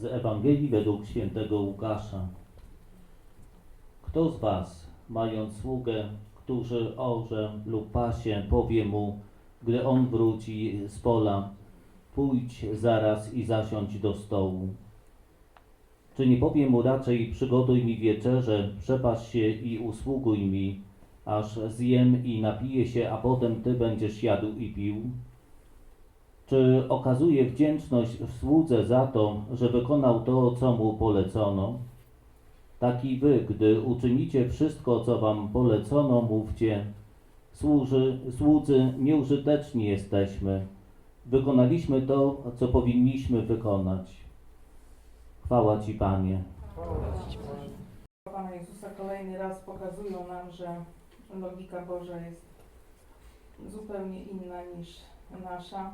Z Ewangelii według świętego Łukasza. Kto z was, mając sługę, który orze lub pasie, powie mu, gdy on wróci z pola, pójdź zaraz i zasiądź do stołu? Czy nie powie mu raczej, przygotuj mi wieczerze, przepasz się i usługuj mi, aż zjem i napiję się, a potem ty będziesz jadł i pił? Czy okazuje wdzięczność w słudze za to, że wykonał to, co mu polecono? Tak i wy, gdy uczynicie wszystko, co wam polecono, mówcie, służy, słudzy nieużyteczni jesteśmy. Wykonaliśmy to, co powinniśmy wykonać. Chwała Ci, Panie. Pana Jezusa kolejny raz pokazują nam, że logika Boża jest zupełnie inna niż nasza,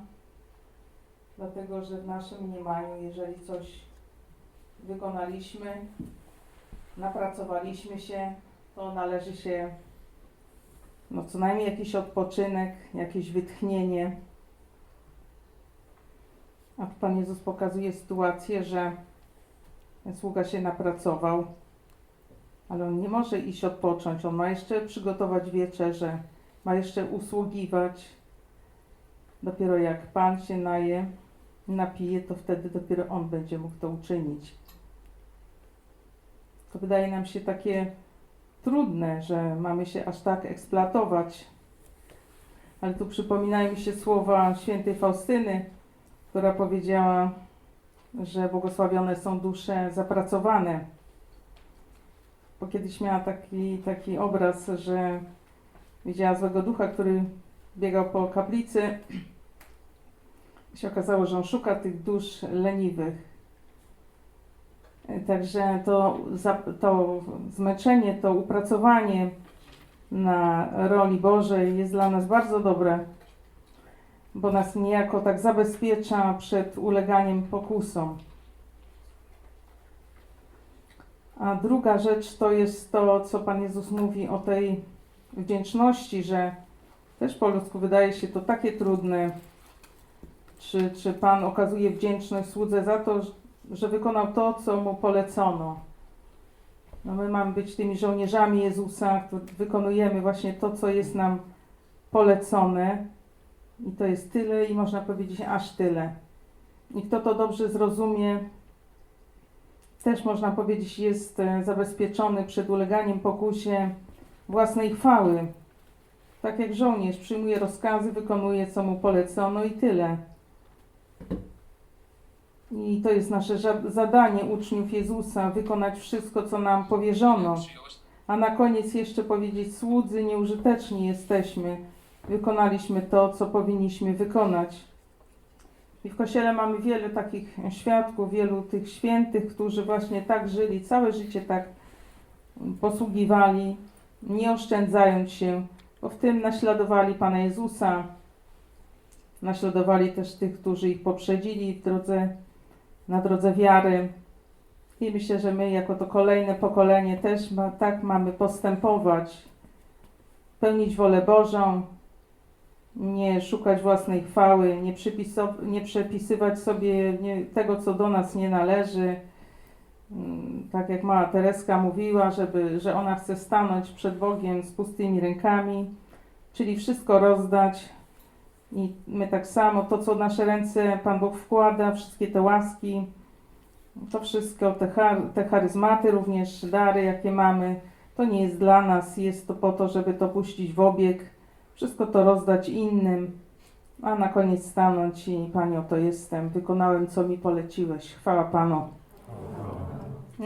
dlatego że w naszym mniemaniu, jeżeli coś wykonaliśmy, napracowaliśmy się, to należy się no co najmniej jakiś odpoczynek, jakieś wytchnienie. A tu Pan Jezus pokazuje sytuację, że sługa się napracował, ale on nie może iść odpocząć. On ma jeszcze przygotować wieczerzę, ma jeszcze usługiwać. Dopiero jak Pan się naje, napije, to wtedy dopiero on będzie mógł to uczynić. To wydaje nam się takie trudne, że mamy się aż tak eksploatować. Ale tu przypominają mi się słowa świętej Faustyny, która powiedziała, że błogosławione są dusze zapracowane. Bo kiedyś miała taki, taki obraz, że widziała złego ducha, który biegał po kaplicy. Się okazało, że on szuka tych dusz leniwych. Także to, to zmęczenie, to upracowanie na roli Bożej jest dla nas bardzo dobre, bo nas niejako tak zabezpiecza przed uleganiem pokusom. A druga rzecz to jest to, co Pan Jezus mówi o tej wdzięczności, że też po ludzku wydaje się to takie trudne. Czy, czy Pan okazuje wdzięczność słudze za to, że wykonał to, co mu polecono? No my mamy być tymi żołnierzami Jezusa, wykonujemy właśnie to, co jest nam polecone. I to jest tyle, i można powiedzieć aż tyle. I kto to dobrze zrozumie, też można powiedzieć, jest e, zabezpieczony przed uleganiem pokusie własnej chwały. Tak jak żołnierz przyjmuje rozkazy, wykonuje co mu polecono i tyle. I to jest nasze zadanie uczniów Jezusa wykonać wszystko, co nam powierzono. A na koniec jeszcze powiedzieć: Słudzy, nieużyteczni jesteśmy. Wykonaliśmy to, co powinniśmy wykonać. I w kościele mamy wiele takich świadków, wielu tych świętych, którzy właśnie tak żyli, całe życie tak posługiwali, nie oszczędzając się, bo w tym naśladowali Pana Jezusa, naśladowali też tych, którzy ich poprzedzili w drodze, na drodze wiary. I myślę, że my jako to kolejne pokolenie też ma, tak mamy postępować, pełnić wolę Bożą, nie szukać własnej chwały, nie, nie przepisywać sobie nie, tego, co do nas nie należy. Mm, Tak jak mała Tereska mówiła, żeby, że ona chce stanąć przed Bogiem z pustymi rękami, czyli wszystko rozdać. I my tak samo, to co w nasze ręce Pan Bóg wkłada, wszystkie te łaski, to wszystko, te, char- te charyzmaty, również dary, jakie mamy, to nie jest dla nas, jest to po to, żeby to puścić w obieg, wszystko to rozdać innym, a na koniec stanąć i Panie, oto jestem, wykonałem co mi poleciłeś. Chwała Panu.